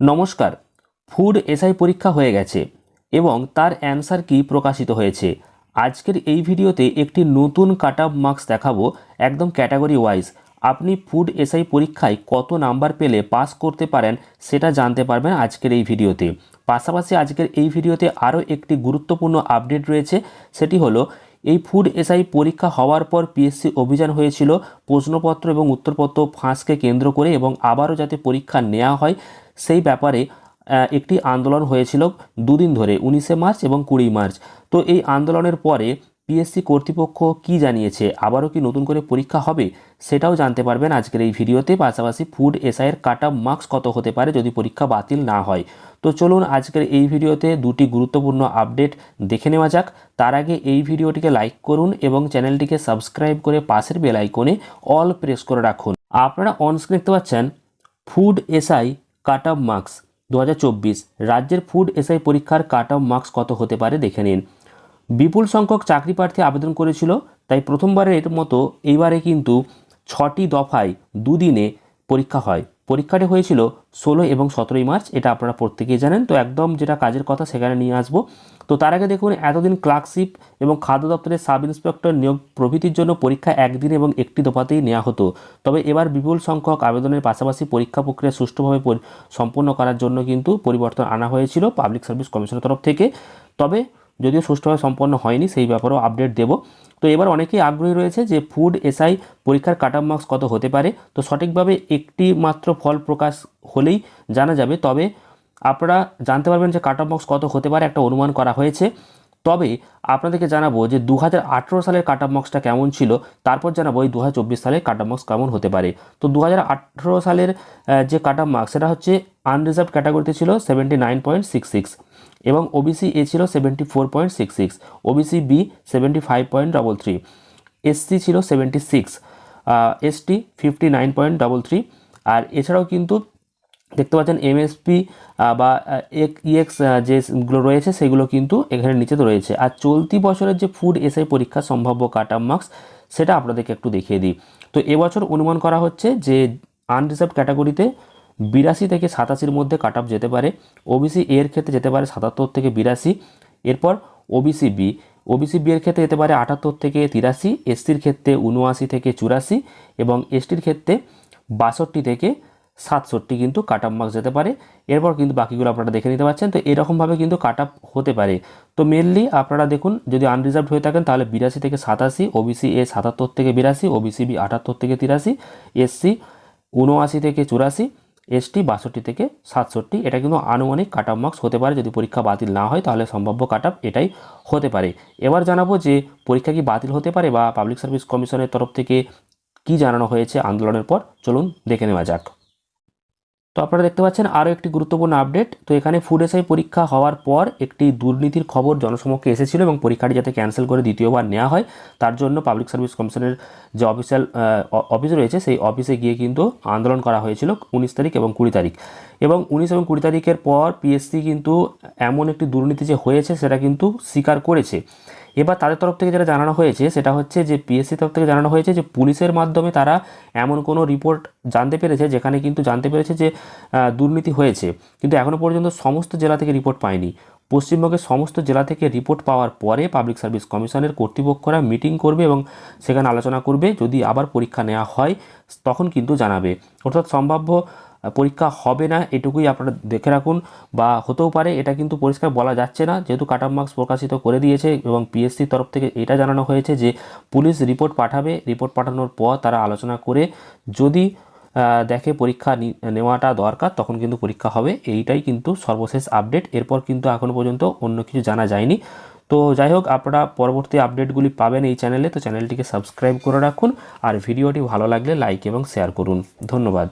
নমস্কার food SI পরীক্ষা হয়ে গেছে এবং তার অ্যান্সার কি প্রকাশিত হয়েছে। আজকের এই ভিডিওতে একটি নতুন কাট অফ মার্কস দেখাবো একদম ক্যাটাগরি ওয়াইজ। আপনি ফুড এসআই পরীক্ষায় কত নাম্বার পেলে পাস করতে পারেন সেটা জানতে পারবেন আজকের এই ভিডিওতে। পাশাপাশি আজকের এই ভিডিওতে আরও একটি গুরুত্বপূর্ণ আপডেট রয়েছে, সেটি হলো এই ফুড এসআই পরীক্ষা হওয়ার পর পিএসসি অভিযান হয়েছিল। প্রশ্নপত্র এবং উত্তরপত্র ফাঁসকে কেন্দ্র করে এবং আবারও যাতে পরীক্ষা নেওয়া হয়, সেই ব্যাপারে একটি আন্দোলন হয়েছিল দুদিন ধরে, উনিশে মার্চ এবং কুড়ি মার্চ। তো এই আন্দোলনের পরে পিএসসি কর্তৃপক্ষ কি জানিয়েছে? আবারও কি নতুন করে পরীক্ষা হবে? সেটাও জানতে পারবেন আজকের এই ভিডিওতে। পাশাপাশি ফুড এসআইয়ের কাট অফ মার্কস কত হতে পারে যদি পরীক্ষা বাতিল না হয়? তো চলুন আজকের এই ভিডিওতে দুটি গুরুত্বপূর্ণ আপডেট দেখে নেওয়া যাক। তার আগে এই ভিডিওটিকে লাইক করুন এবং চ্যানেলটিকে সাবস্ক্রাইব করে পাশের বেল আইকনে অল প্রেস করে রাখুন। আপনারা অনস্ক্রিন দেখতে পাচ্ছেন ফুড এসআই কাট মার্কস দু হাজার চব্বিশ। রাজ্যের ফুড এসআই পরীক্ষার কাট মার্কস কত হতে পারে দেখে নিন। বিপুল সংখ্যক চাকরি প্রার্থী আবেদন করেছিল, তাই প্রথমবারের মতো এইবারে কিন্তু ছটি দফায় দুদিনে পরীক্ষা হয়। পরীক্ষাটি হয়েছিল ষোলো এবং সতেরোই মার্চ, এটা আপনারা প্রত্যেকেই জানেন। তো একদম যেটা কাজের কথা সেখানে নিয়ে আসব। তো তার আগে দেখুন, এতদিন ক্লার্কশিপ এবং খাদ্য দপ্তরের সাব ইন্সপেক্টর নিয়োগ প্রভৃতির জন্য পরীক্ষা একদিন এবং একটি দফাতেই নেওয়া হতো। তবে এবার বিপুল সংখ্যক আবেদনের পাশাপাশি পরীক্ষা প্রক্রিয়া সুষ্ঠুভাবে সম্পন্ন করার জন্য কিন্তু পরিবর্তন আনা হয়েছিল পাবলিক সার্ভিস কমিশনের তরফ থেকে। তবে যদিও সুষ্ঠুভাবে সম্পন্ন হয়নি, সেই ব্যাপারেও আপডেট দেব। তো এবার অনেকেই আগ্রহী রয়েছে যে ফুড এসআই পরীক্ষার কাট মার্কস কত হতে পারে। তো সঠিকভাবে একটি মাত্র ফল প্রকাশ হলেই জানা যাবে। তবে আপনারা জানতে পারবেন যে কাট মার্কস কত হতে পারে একটা অনুমান করা হয়েছে। তবে আপনাদেরকে জানাব যে দু হাজার আঠেরো সালের কাট অফ মার্কসটা কেমন ছিল, তারপর জানাব এই দু সালের কাট অফ মার্কস কেমন হতে পারে। তো দু হাজার আঠেরো সালের যে কাট অফ মার্কস সেটা হচ্ছে আনরিজার্ভ ক্যাটাগরিতে ছিল seventy nine point six six এবং ওবিসি এ ছিল seventy four point six six OBC B seventy five point double three SC ছিল seventy six ST fifty nine point double three আর এছাড়াও কিন্তু দেখতে পাচ্ছেন এমএসপি বা ইএক্স যেগুলো রয়েছে সেগুলো কিন্তু এখানে নিচে রয়েছে। আর চলতি বছরের যে ফুড এসআই পরীক্ষার সম্ভাব্য কাট মার্কস সেটা আপনাদেরকে একটু দেখিয়ে দিই। তো এবছর অনুমান করা হচ্ছে যে আনরিজার্ভ ক্যাটাগরিতে বিরাশি থেকে সাতাশির মধ্যে কাট অফ যেতে পারে। ওবিসি এর ক্ষেত্রে যেতে পারে সাতাত্তর থেকে বিরাশি। এরপর ওবিসি বি ওবিসি বি এর ক্ষেত্রে যেতে পারে আটাত্তর থেকে তিরাশি এসসির ক্ষেত্রে উনআশি থেকে চুরাশি এবং এসটির ক্ষেত্রে বাষট্টি থেকে সাতষট্টি কিন্তু কাট মার্কস যেতে পারে। এরপর কিন্তু বাকিগুলো আপনারা দেখে নিতে পারছেন। তো এরকমভাবে কিন্তু কাট হতে পারে। তো মেনলি আপনারা দেখুন, যদি আনরিজার্ভ হয়ে থাকেন তাহলে বিরাশি থেকে সাতাশি ওবিসি এ সাতাত্তর থেকে বিরাশি ওবিসি বি আটাত্তর থেকে তিরাশি এসসি উনআশি থেকে চুরাশি এসটি বাষট্টি থেকে সাতষট্টি, এটা কিন্তু আনুমানিক কাট মার্কস হতে পারে। যদি পরীক্ষা বাতিল না হয়, তাহলে সম্ভাব্য কাট এটাই হতে পারে। এবার জানাব যে পরীক্ষা কি বাতিল হতে পারে বা পাবলিক সার্ভিস কমিশনের তরফ থেকে কি জানানো হয়েছে আন্দোলনের পর। চলুন দেখে নেওয়া যাক। তো আপনারা দেখতে পাচ্ছেন আরও একটি গুরুত্বপূর্ণ আপডেট তো এখানে ফুড এসআই পরীক্ষা হওয়ার পর একটি দুর্নীতির খবর জনসমক্ষে এসেছিল এবং পরীক্ষাটি যাতে ক্যান্সেল করে দ্বিতীয়বার নেওয়া হয়, তার জন্য পাবলিক সার্ভিস কমিশনের যে অফিসিয়াল অফিস রয়েছে, সেই অফিসে গিয়ে কিন্তু আন্দোলন করা হয়েছিল উনিশ তারিখ এবং কুড়ি তারিখ। এবং উনিশ এবং কুড়ি তারিখের পর পিএসসি কিন্তু এমন একটি দুর্নীতি যে হয়েছে সেটা কিন্তু স্বীকার করেছে। এবার তাদের তরফ থেকে যেটা জানানো হয়েছে সেটা হচ্ছে যে পিএসসি তরফ থেকে জানানো হয়েছে যে পুলিশের মাধ্যমে তারা এমন কোনো রিপোর্ট জানতে পেরেছে যেখানে কিন্তু জানতে পেরেছে যে দুর্নীতি হয়েছে। কিন্তু এখনও পর্যন্ত সমস্ত জেলা থেকে রিপোর্ট পায়নি। পশ্চিমবঙ্গের সমস্ত জেলা থেকে রিপোর্ট পাওয়ার পরে পাবলিক সার্ভিস কমিশনের কর্তৃপক্ষরা মিটিং করবে এবং সেখানে আলোচনা করবে। যদি আবার পরীক্ষা নেওয়া হয়, তখন কিন্তু জানাবে। অর্থাৎ সম্ভাব্য পরীক্ষা হবে না, এটুকুই আপনারা দেখে রাখুন বা হতেও পারে, এটা কিন্তু পরিষ্কার বলা যাচ্ছে না। যেহেতু কাট মার্কস প্রকাশিত করে দিয়েছে এবং পিএসসির তরফ থেকে এটা জানানো হয়েছে যে পুলিশ রিপোর্ট পাঠাবে রিপোর্ট পাঠানোর পর তারা আলোচনা করে যদি দেখে পরীক্ষা নেওয়াটা দরকার, তখন কিন্তু পরীক্ষা হবে। এইটাই কিন্তু সর্বশেষ আপডেট এরপর কিন্তু এখনও পর্যন্ত অন্য কিছু জানা যায়নি। তো যাই হোক, আপনারা পরবর্তী আপডেটগুলি পাবেন এই চ্যানেলে তো চ্যানেলটিকে সাবস্ক্রাইব করে রাখুন। আর ভিডিওটি ভালো লাগলে লাইক এবং শেয়ার করুন। ধন্যবাদ।